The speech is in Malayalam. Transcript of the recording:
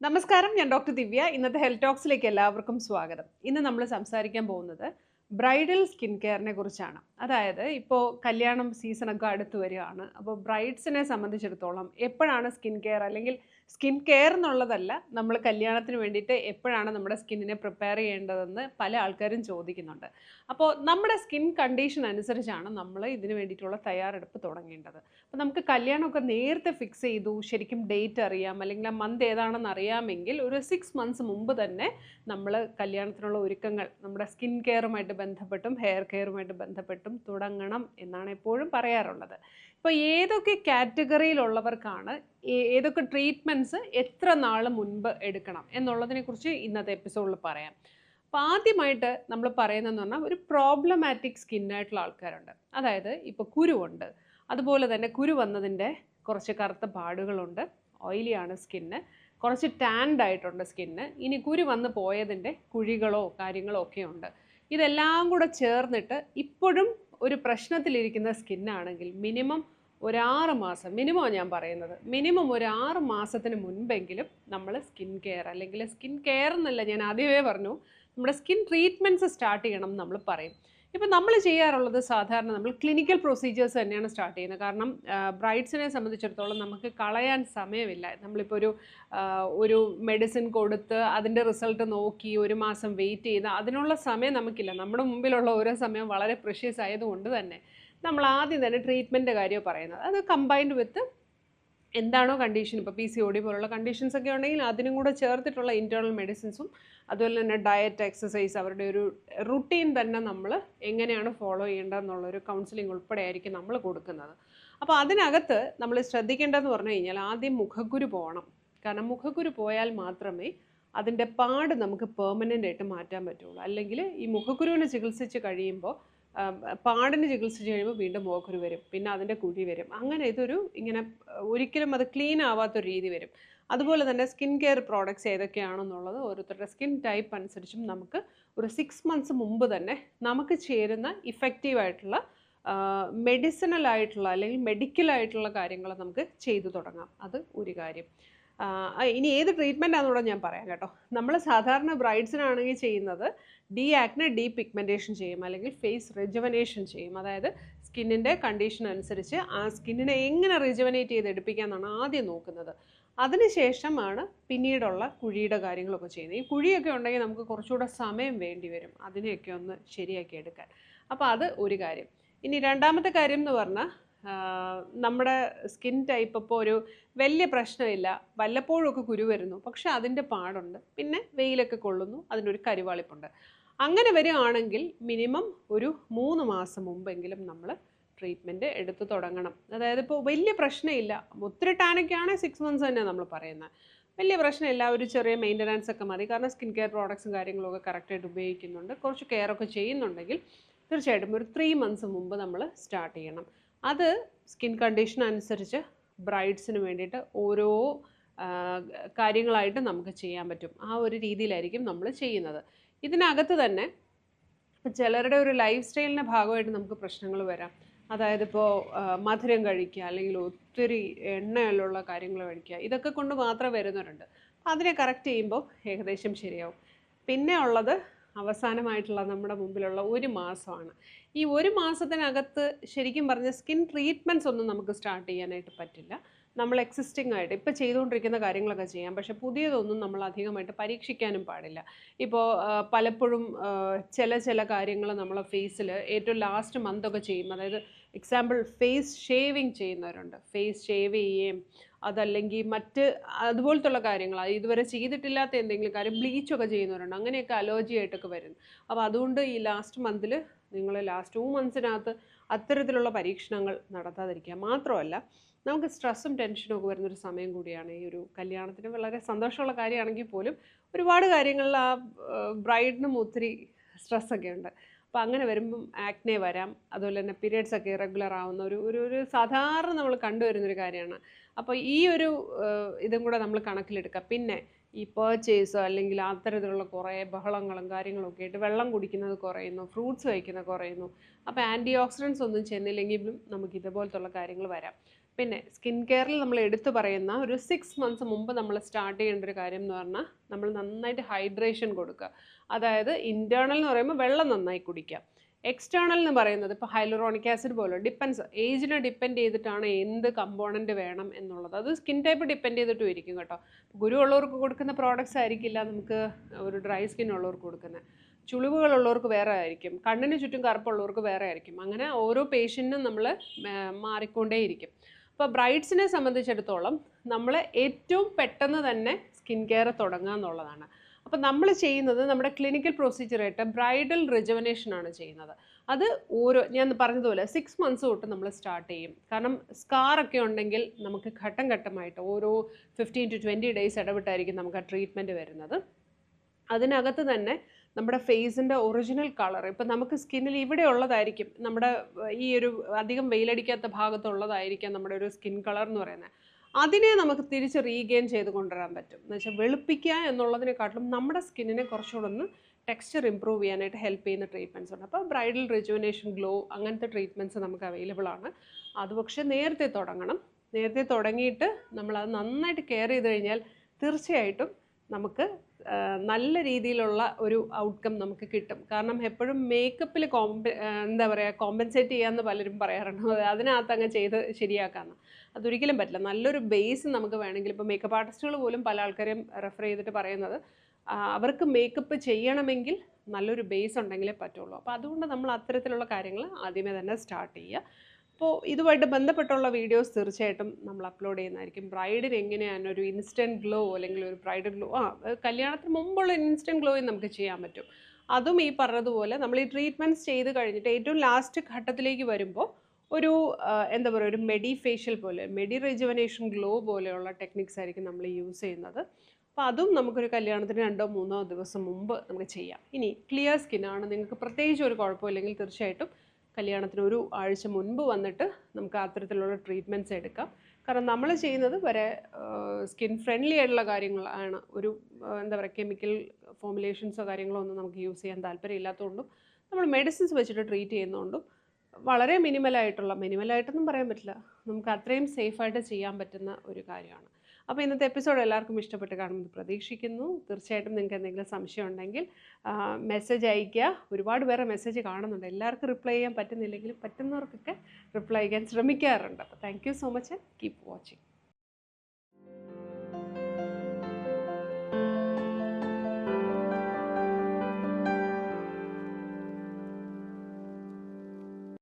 നമസ്കാരം ഞാൻ ഡോക്ടർ ദിവ്യ. ഇന്നത്തെ ഹെൽത്ത് ടോക്സിലേക്ക് എല്ലാവർക്കും സ്വാഗതം. ഇന്ന് നമ്മൾ സംസാരിക്കാൻ പോകുന്നത് ബ്രൈഡൽ സ്കിൻ കെയറിനെ കുറിച്ചാണ്. അതായത് ഇപ്പോൾ കല്യാണം സീസണൊക്കെ അടുത്ത് വരികയാണ്. അപ്പോൾ ബ്രൈഡ്സിനെ സംബന്ധിച്ചിടത്തോളം എപ്പോഴാണ് സ്കിൻ കെയർ അല്ലെങ്കിൽ സ്കിൻ കെയർ എന്നുള്ളതല്ല നമ്മൾ കല്യാണത്തിന് വേണ്ടിയിട്ട് എപ്പോഴാണ് നമ്മുടെ സ്കിന്നിനെ പ്രിപ്പയർ ചെയ്യേണ്ടതെന്ന് പല ആൾക്കാരും ചോദിക്കുന്നുണ്ട്. അപ്പോൾ നമ്മുടെ സ്കിൻ കണ്ടീഷൻ അനുസരിച്ചാണ് നമ്മൾ ഇതിന് വേണ്ടിയിട്ടുള്ള തയ്യാറെടുപ്പ് തുടങ്ങേണ്ടത്. അപ്പോൾ നമുക്ക് കല്യാണമൊക്കെ നേരത്തെ ഫിക്സ് ചെയ്തു ശരിക്കും ഡേറ്റ് അറിയാം അല്ലെങ്കിൽ ആ മന്ത് ഏതാണെന്ന് അറിയാമെങ്കിൽ ഒരു സിക്സ് മന്ത്സ് മുമ്പ് തന്നെ നമ്മൾ കല്യാണത്തിനുള്ള ഒരുക്കങ്ങൾ നമ്മുടെ സ്കിൻ കെയറുമായിട്ട് ബന്ധപ്പെട്ടും ഹെയർ കെയറുമായിട്ട് ബന്ധപ്പെട്ടും തുടങ്ങണം എന്നാണ് എപ്പോഴും പറയാറുള്ളത്. ഇപ്പോൾ ഏതൊക്കെ കാറ്റഗറിയിലുള്ളവർക്കാണ് ഏതൊക്കെ ട്രീറ്റ്മെന്റ്സ് എത്ര നാൾ മുൻപ് എടുക്കണം എന്നുള്ളതിനെക്കുറിച്ച് ഇന്നത്തെ എപ്പിസോഡിൽ പറയാം. അപ്പോൾ ആദ്യമായിട്ട് നമ്മൾ പറയുന്നതെന്ന് പറഞ്ഞാൽ ഒരു പ്രോബ്ലമാറ്റിക് സ്കിന്നായിട്ടുള്ള ആൾക്കാരുണ്ട്. അതായത് ഇപ്പോൾ കുരുവുണ്ട്. അതുപോലെ തന്നെ കുരു വന്നതിന്റെ കുറച്ച് കറുത്ത പാടുകളുണ്ട്. ഓയിലിയാണ് സ്കിന്ന്. കുറച്ച് ടാൻഡ് ആയിട്ടുണ്ട് സ്കിന്ന്. ഇനി കുരു വന്ന് പോയതിന്റെ കുഴികളോ കാര്യങ്ങളോ ഒക്കെ ഉണ്ട്. ഇതെല്ലാം കൂടെ ചേർന്നിട്ട് ഇപ്പോഴും ഒരു പ്രശ്നത്തിലിരിക്കുന്ന സ്കിന്നാണെങ്കിൽ മിനിമം ഒരു ആറ് മാസം മിനിമം ഞാൻ പറയുന്നത് മിനിമം ഒരു ആറ് മാസത്തിന് മുൻപെങ്കിലും നമ്മൾ സ്കിൻ കെയർ അല്ലെങ്കിൽ സ്കിൻ കെയർ എന്നല്ല ഞാൻ ആദ്യമേ പറഞ്ഞു നമ്മുടെ സ്കിൻ ട്രീറ്റ്മെന്റ്സ് സ്റ്റാർട്ട് ചെയ്യണം നമ്മൾ പറയും. ഇപ്പം നമ്മൾ ചെയ്യാറുള്ളത് സാധാരണ നമ്മൾ ക്ലിനിക്കൽ പ്രൊസീജിയേഴ്സ് തന്നെയാണ് സ്റ്റാർട്ട് ചെയ്യുന്നത്. കാരണം ബ്രൈഡ്സിനെ സംബന്ധിച്ചിടത്തോളം നമുക്ക് കളയാൻ സമയമില്ല. നമ്മളിപ്പോൾ ഒരു ഒരു മെഡിസിൻ കൊടുത്ത് അതിന്റെ റിസൾട്ട് നോക്കി ഒരു മാസം വെയിറ്റ് ചെയ്ത് അതിനുള്ള സമയം നമുക്കില്ല. നമ്മുടെ മുമ്പിലുള്ള ഓരോ സമയം വളരെ പ്രഷ്യസ് ആയതുകൊണ്ട് തന്നെ നമ്മൾ ആദ്യം തന്നെ ട്രീറ്റ്മെന്റ് കാര്യമാണ് പറയുന്നത്. അത് കമ്പൈൻഡ് വിത്ത് എന്താണോ കണ്ടീഷൻ ഇപ്പോൾ പി സി ഒ ഡി പോലുള്ള കണ്ടീഷൻസ് ഒക്കെ ഉണ്ടെങ്കിൽ അതിനും കൂടെ ചേർത്തിട്ടുള്ള ഇന്റേർണൽ മെഡിസിൻസും അതുപോലെ തന്നെ ഡയറ്റ് എക്സസൈസ് അവരുടെ ഒരു റുട്ടീൻ തന്നെ നമ്മൾ എങ്ങനെയാണ് ഫോളോ ചെയ്യേണ്ടതെന്നുള്ളൊരു കൗൺസിലിംഗ് ഉൾപ്പെടെ ആയിരിക്കും നമ്മൾ കൊടുക്കുന്നത്. അപ്പോൾ അതിനകത്ത് നമ്മൾ ശ്രദ്ധിക്കേണ്ടതെന്ന് പറഞ്ഞു കഴിഞ്ഞാൽ ആദ്യം മുഖക്കുരു പോകണം. കാരണം മുഖക്കുരു പോയാൽ മാത്രമേ അതിന്റെ പാട് നമുക്ക് പെർമനന്റ് ആയിട്ട് മാറ്റാൻ പറ്റുള്ളൂ. അല്ലെങ്കിൽ ഈ മുഖക്കുരുവിനെ ചികിത്സിച്ച് കഴിയുമ്പോൾ പാടിന് ചികിത്സിച്ച് കഴിയുമ്പോൾ വീണ്ടും മുഖക്കുരു വരും പിന്നെ അതിന്റെ കുഴി വരും. അങ്ങനെ ഇതൊരു ഇങ്ങനെ ഒരിക്കലും അത് ക്ലീൻ ആവാത്തൊരു രീതി വരും. അതുപോലെ തന്നെ സ്കിൻ കെയർ പ്രോഡക്റ്റ്സ് ഏതൊക്കെയാണെന്നുള്ളത് ഓരോരുത്തരുടെ സ്കിൻ ടൈപ്പ് അനുസരിച്ചും നമുക്ക് ഒരു സിക്സ് മന്ത്സ് മുമ്പ് തന്നെ നമുക്ക് ചേരുന്ന ഇഫക്റ്റീവായിട്ടുള്ള മെഡിസിനൽ ആയിട്ടുള്ള അല്ലെങ്കിൽ മെഡിക്കൽ ആയിട്ടുള്ള കാര്യങ്ങൾ നമുക്ക് ചെയ്തു തുടങ്ങാം. അത് ഒരു കാര്യം. ഇനി ഏത് ട്രീറ്റ്മെന്റ് കൂടെ ഞാൻ പറയാം കേട്ടോ. നമ്മൾ സാധാരണ ബ്രൈഡ്സിനാണെങ്കിൽ ചെയ്യുന്നത് ഡി ആക്നെ ഡീ പിഗ്മെന്റേഷൻ ചെയ്യും അല്ലെങ്കിൽ ഫേസ് റിജുവനേഷൻ ചെയ്യും. അതായത് സ്കിന്നിന്റെ കണ്ടീഷൻ അനുസരിച്ച് ആ സ്കിന്നിനെ എങ്ങനെ റിജുവനേറ്റ് ചെയ്ത് എടുപ്പിക്കാമെന്നാണ് ആദ്യം നോക്കുന്നത്. അതിനുശേഷമാണ് പിന്നീടുള്ള കുഴിയുടെ കാര്യങ്ങളൊക്കെ ചെയ്യുന്നത്. ഈ കുഴിയൊക്കെ ഉണ്ടെങ്കിൽ നമുക്ക് കുറച്ചുകൂടെ സമയം വേണ്ടി വരും അതിനെയൊക്കെ ഒന്ന് ശരിയാക്കി എടുക്കാൻ. അപ്പോൾ അത് ഒരു കാര്യം. ഇനി രണ്ടാമത്തെ കാര്യം എന്ന് പറഞ്ഞാൽ നമ്മുടെ സ്കിൻ ടൈപ്പ് ഇപ്പോൾ ഒരു വലിയ പ്രശ്നമില്ല. വല്ലപ്പോഴൊക്കെ കുരു വരുന്നു. പക്ഷെ അതിന്റെ പാടുണ്ട്. പിന്നെ വെയിലൊക്കെ കൊള്ളുന്നു. അതിനൊരു കരുവാളിപ്പുണ്ട്. അങ്ങനെ വരികയാണെങ്കിൽ മിനിമം ഒരു മൂന്ന് മാസം മുമ്പെങ്കിലും നമ്മൾ ട്രീറ്റ്മെന്റ് എടുത്തു തുടങ്ങണം. അതായത് ഇപ്പോൾ വലിയ പ്രശ്നമില്ല. ഒത്തിരി ടാനൊക്കെ ആണെങ്കിൽ സിക്സ് മന്ത്സ് തന്നെ നമ്മൾ പറയുന്നത്. വലിയ പ്രശ്നമില്ല. ഒരു ചെറിയ മെയിന്റനൻസ് ഒക്കെ മതി. കാരണം സ്കിൻ കെയർ പ്രോഡക്ട്സും കാര്യങ്ങളൊക്കെ കറക്റ്റായിട്ട് ഉപയോഗിക്കുന്നുണ്ട്. കുറച്ച് കെയർ ഒക്കെ ചെയ്യുന്നുണ്ടെങ്കിൽ തീർച്ചയായിട്ടും ഒരു ത്രീ മന്ത്സ് മുമ്പ് നമ്മൾ സ്റ്റാർട്ട് ചെയ്യണം. അത് സ്കിൻ കണ്ടീഷൻ അനുസരിച്ച് ബ്രൈഡ്സിന് വേണ്ടിയിട്ട് ഓരോ കാര്യങ്ങളായിട്ട് നമുക്ക് ചെയ്യാൻ പറ്റും. ആ ഒരു രീതിയിലായിരിക്കും നമ്മൾ ചെയ്യുന്നത്. ഇതിനകത്ത് തന്നെ ചിലരുടെ ഒരു ലൈഫ് സ്റ്റൈലിന്റെ ഭാഗമായിട്ട് നമുക്ക് പ്രശ്നങ്ങൾ വരാം. അതായത് ഇപ്പോൾ മധുരം കഴിക്കുക അല്ലെങ്കിൽ ഒത്തിരി എണ്ണയുള്ള കാര്യങ്ങൾ കഴിക്കുക ഇതൊക്കെ കൊണ്ട് മാത്രം വരുന്നവരുണ്ട്. അതിനെ കറക്റ്റ് ചെയ്യുമ്പോൾ ഏകദേശം ശരിയാവും. പിന്നെ ഉള്ളത് അവസാനമായിട്ടുള്ള നമ്മുടെ മുമ്പിലുള്ള ഒരു മാസമാണ്. ഈ ഒരു മാസത്തിനകത്ത് ശരിക്കും പറഞ്ഞ സ്കിൻ ട്രീറ്റ്മെന്റ്സ് ഒന്നും നമുക്ക് സ്റ്റാർട്ട് ചെയ്യാനായിട്ട് പറ്റില്ല. നമ്മൾ എക്സിസ്റ്റിംഗ് ആയിട്ട് ഇപ്പോൾ ചെയ്തുകൊണ്ടിരിക്കുന്ന കാര്യങ്ങളൊക്കെ ചെയ്യാം. പക്ഷെ പുതിയതൊന്നും നമ്മൾ അധികമായിട്ട് പരീക്ഷിക്കാനും പാടില്ല. ഇപ്പോൾ പലപ്പോഴും ചില ചില കാര്യങ്ങൾ നമ്മളെ ഫേസിൽ ഏറ്റവും ലാസ്റ്റ് മന്തൊക്കെ ചെയ്യും. അതായത് എക്സാമ്പിൾ ഫേസ് ഷേവിങ് ചെയ്യുന്നവരുണ്ട്. ഫേസ് ഷേവ് ചെയ്യുകയും അതല്ലെങ്കിൽ മറ്റ് അതുപോലത്തുള്ള കാര്യങ്ങൾ ഇതുവരെ ചെയ്തിട്ടില്ലാത്ത എന്തെങ്കിലും കാര്യം ബ്ലീച്ചൊക്കെ ചെയ്യുന്നവരുണ്ട്. അങ്ങനെയൊക്കെ അലോജി ആയിട്ടൊക്കെ വരുന്നു. അപ്പോൾ അതുകൊണ്ട് ഈ ലാസ്റ്റ് മന്തിൽ നിങ്ങൾ ലാസ്റ്റ് ടു മന്ത്സിനകത്ത് അത്തരത്തിലുള്ള പരീക്ഷണങ്ങൾ നടത്താതിരിക്കുക. മാത്രമല്ല നമുക്ക് സ്ട്രെസ്സും ടെൻഷനും ഒക്കെ വരുന്നൊരു സമയം കൂടിയാണ് ഈ ഒരു കല്യാണത്തിന്. വളരെ സന്തോഷമുള്ള കാര്യമാണെങ്കിൽ പോലും ഒരുപാട് കാര്യങ്ങളിൽ ആ ബ്രൈഡിനും ഒത്തിരി സ്ട്രെസ്സൊക്കെ ഉണ്ട്. അപ്പോൾ അങ്ങനെ വരുമ്പം ആക്നെ വരാം. അതുപോലെ തന്നെ പീരിയഡ്സ് ഒക്കെ ഇറഗുലർ ആവുന്ന ഒരു ഒരു ഒരു സാധാരണ നമ്മൾ കണ്ടുവരുന്നൊരു കാര്യമാണ്. അപ്പോൾ ഈ ഒരു ഇതും കൂടെ നമ്മൾ കണക്കിലെടുക്കുക പിന്നെ ഈ പേർച്ചേസ് അല്ലെങ്കിൽ അത്തരത്തിലുള്ള കുറേ ബഹളങ്ങളും കാര്യങ്ങളും ഒക്കെ ആയിട്ട് വെള്ളം കുടിക്കുന്നത് കുറയുന്നു ഫ്രൂട്ട്സ് കഴിക്കുന്നത് കുറയുന്നു. അപ്പോൾ ആന്റി ഓക്സിഡൻസ് ഒന്നും ചെന്നില്ലെങ്കിലും നമുക്ക് ഇതുപോലത്തുള്ള കാര്യങ്ങൾ വരാം. പിന്നെ സ്കിൻ കെയറിൽ നമ്മൾ എടുത്തു പറയുന്ന ഒരു സിക്സ് മന്ത്സ് മുമ്പ് നമ്മൾ സ്റ്റാർട്ട് ചെയ്യേണ്ട ഒരു കാര്യം എന്ന് പറഞ്ഞാൽ നമ്മൾ നന്നായിട്ട് ഹൈഡ്രേഷൻ കൊടുക്കുക. അതായത് ഇന്റേർണൽ എന്ന് പറയുമ്പോൾ വെള്ളം നന്നായി കുടിക്കുക. എക്സ്റ്റേണൽ എന്ന് പറയുന്നത് ഇപ്പോൾ ഹൈലറോണിക് ആസിഡ് പോലെ ഡിപ്പെൻസ് ഏജിനെ ഡിപ്പെൻഡ് ചെയ്തിട്ടാണ് എന്ത് കമ്പോണന്റ് വേണം എന്നുള്ളത്. അത് സ്കിൻ ടൈപ്പ് ഡിപ്പെൻഡ് ചെയ്തിട്ടും ഇരിക്കും കേട്ടോ. ഗുരു ഉള്ളവർക്ക് കൊടുക്കുന്ന പ്രോഡക്റ്റ്സ് ആയിരിക്കില്ല നമുക്ക് ഒരു ഡ്രൈ സ്കിൻ ഉള്ളവർക്ക് കൊടുക്കുന്നത് ചുളിവുകളുള്ളവർക്ക് വേറെ ആയിരിക്കും. കണ്ണിന് ചുറ്റും കറുപ്പുള്ളവർക്ക് വേറെ ആയിരിക്കും. അങ്ങനെ ഓരോ പേഷ്യന്റിനും നമ്മൾ മാറിക്കൊണ്ടേയിരിക്കും അപ്പോൾ ബ്രൈഡ്സിനെ സംബന്ധിച്ചിടത്തോളം നമ്മൾ ഏറ്റവും പെട്ടെന്ന് തന്നെ സ്കിൻ കെയർ തുടങ്ങുക എന്നുള്ളതാണ് അപ്പോൾ നമ്മൾ ചെയ്യുന്നത് നമ്മുടെ ക്ലിനിക്കൽ പ്രൊസീജിയറായിട്ട് ബ്രൈഡൽ റിജവനേഷൻ ആണ് ചെയ്യുന്നത്. അത് ഓരോ ഞാൻ പറഞ്ഞതുപോലെ സിക്സ് മന്ത്സ് തൊട്ട് നമ്മൾ സ്റ്റാർട്ട് ചെയ്യും. കാരണം സ്കാറൊക്കെ ഉണ്ടെങ്കിൽ നമുക്ക് ഘട്ടം ഘട്ടമായിട്ട് ഓരോ ഫിഫ്റ്റീൻ ടു ട്വന്റി ഡേയ്സ് ഇടവിട്ടായിരിക്കും നമുക്ക് ആ ട്രീറ്റ്മെന്റ് വരുന്നത്. അതിനകത്ത് തന്നെ നമ്മുടെ ഫേസിന്റെ ഒറിജിനൽ കളർ ഇപ്പം നമുക്ക് സ്കിന്നിൽ ഇവിടെ ഉള്ളതായിരിക്കും നമ്മുടെ ഈ ഒരു അധികം വെയിലടിക്കാത്ത ഭാഗത്തുള്ളതായിരിക്കാം നമ്മുടെ ഒരു സ്കിൻ കളർ എന്ന് പറയുന്നത്. അതിനെ നമുക്ക് തിരിച്ച് റീഗെയിൻ ചെയ്ത് കൊണ്ടുവരാൻ പറ്റും. എന്ന് വെച്ചാൽ വെളുപ്പിക്കുക എന്നുള്ളതിനെക്കാട്ടിലും നമ്മുടെ സ്കിന്നിനെ കുറച്ചുകൂടെ ഒന്ന് ടെക്സ്ചർ ഇമ്പ്രൂവ് ചെയ്യാനായിട്ട് ഹെൽപ്പ് ചെയ്യുന്ന ട്രീറ്റ്മെന്റ്സ് ഉണ്ട്. അപ്പോൾ ബ്രൈഡൽ റിജുവനേഷൻ ഗ്ലോ അങ്ങനത്തെ ട്രീറ്റ്മെന്റ്സ് നമുക്ക് അവൈലബിൾ ആണ്. അത് പക്ഷേ നേരത്തെ തുടങ്ങണം. നേരത്തെ തുടങ്ങിയിട്ട് നമ്മളത് നന്നായിട്ട് കെയർ ചെയ്ത് കഴിഞ്ഞാൽ തീർച്ചയായിട്ടും നമുക്ക് നല്ല രീതിയിലുള്ള ഒരു ഔട്ട്കം നമുക്ക് കിട്ടും. കാരണം എപ്പോഴും മേക്കപ്പിൽ കോമ്പ എന്താ പറയുക കോമ്പൻസേറ്റ് ചെയ്യാമെന്ന് പലരും പറയാറുണ്ട്. അത് അതിനകത്ത് അങ്ങ് ചെയ്ത് ശരിയാക്കാമെന്ന് അതൊരിക്കലും പറ്റില്ല. നല്ലൊരു ബേസ് നമുക്ക് വേണമെങ്കിൽ ഇപ്പോൾ മേക്കപ്പ് ആർട്ടിസ്റ്റുകൾ പോലും പല ആൾക്കാരെയും റെഫർ ചെയ്തിട്ട് പറയുന്നത് അവർക്ക് മേക്കപ്പ് ചെയ്യണമെങ്കിൽ നല്ലൊരു ബേസ് ഉണ്ടെങ്കിലേ പറ്റുള്ളൂ. അപ്പോൾ അതുകൊണ്ട് നമ്മൾ അത്തരത്തിലുള്ള കാര്യങ്ങൾ ആദ്യമേ തന്നെ സ്റ്റാർട്ട് ചെയ്യുക. അപ്പോൾ ഇതുമായിട്ട് ബന്ധപ്പെട്ടുള്ള വീഡിയോസ് തീർച്ചയായിട്ടും നമ്മൾ അപ്ലോഡ് ചെയ്യുന്നതായിരിക്കും. ബ്രൈഡിന് എങ്ങനെയാണ് ഒരു ഇൻസ്റ്റന്റ് ഗ്ലോ അല്ലെങ്കിൽ ഒരു ബ്രൈഡൽ ഗ്ലോ ആ കല്യാണത്തിന് മുമ്പുള്ള ഇൻസ്റ്റന്റ് ഗ്ലോയും നമുക്ക് ചെയ്യാൻ പറ്റും. അതും ഈ പറഞ്ഞതുപോലെ നമ്മൾ ഈ ട്രീറ്റ്മെന്റ്സ് ചെയ്ത് കഴിഞ്ഞിട്ട് ഏറ്റവും ലാസ്റ്റ് ഘട്ടത്തിലേക്ക് വരുമ്പോൾ ഒരു എന്താ പറയുക ഒരു മെഡി ഫേഷ്യൽ പോലെ മെഡി റിജുവനേഷൻ ഗ്ലോ പോലെയുള്ള ടെക്നിക്സ് ആയിരിക്കും നമ്മൾ യൂസ് ചെയ്യുന്നത്. അപ്പോൾ അതും നമുക്കൊരു കല്യാണത്തിന് രണ്ടോ മൂന്നോ ദിവസം മുമ്പ് നമുക്ക് ചെയ്യാം. ഇനി ക്ലിയർ സ്കിന്നാണ് നിങ്ങൾക്ക് പ്രത്യേകിച്ച് ഒരു കുഴപ്പമില്ലെങ്കിൽ തീർച്ചയായിട്ടും കല്യാണത്തിന് ഒരു ആഴ്ച മുൻപ് വന്നിട്ട് നമുക്ക് അത്തരത്തിലുള്ള ട്രീറ്റ്മെന്റ്സ് എടുക്കാം. കാരണം നമ്മൾ ചെയ്യുന്നത് വരെ സ്കിൻ ഫ്രണ്ട്ലി ആയിട്ടുള്ള കാര്യങ്ങളാണ്. ഒരു എന്താ പറയുക കെമിക്കൽ ഫോമുലേഷൻസോ കാര്യങ്ങളോ ഒന്നും നമുക്ക് യൂസ് ചെയ്യാൻ താല്പര്യമില്ലാത്തതുകൊണ്ടും നമ്മൾ മെഡിസിൻസ് വെച്ചിട്ട് ട്രീറ്റ് ചെയ്യുന്നതുകൊണ്ടും വളരെ മിനിമലായിട്ടുള്ള മിനിമലായിട്ടൊന്നും പറയാൻ പറ്റില്ല. നമുക്ക് അത്രയും സേഫായിട്ട് ചെയ്യാൻ പറ്റുന്ന ഒരു കാര്യമാണ്. അപ്പോൾ ഇന്നത്തെ എപ്പിസോഡ് എല്ലാവർക്കും ഇഷ്ടപ്പെട്ട് കാണുമെന്ന് പ്രതീക്ഷിക്കുന്നു. തീർച്ചയായിട്ടും നിങ്ങൾക്ക് എന്തെങ്കിലും സംശയം ഉണ്ടെങ്കിൽ മെസ്സേജ് അയയ്ക്കുക. ഒരുപാട് പേരെ മെസ്സേജ് കാണുന്നുണ്ട്. എല്ലാവർക്കും റിപ്ലൈ ചെയ്യാൻ പറ്റുന്നില്ലെങ്കിലും പറ്റുന്നവർക്കൊക്കെ റിപ്ലൈ ചെയ്യാൻ ശ്രമിക്കാറുണ്ട്. അപ്പോൾ thank so much and keep watching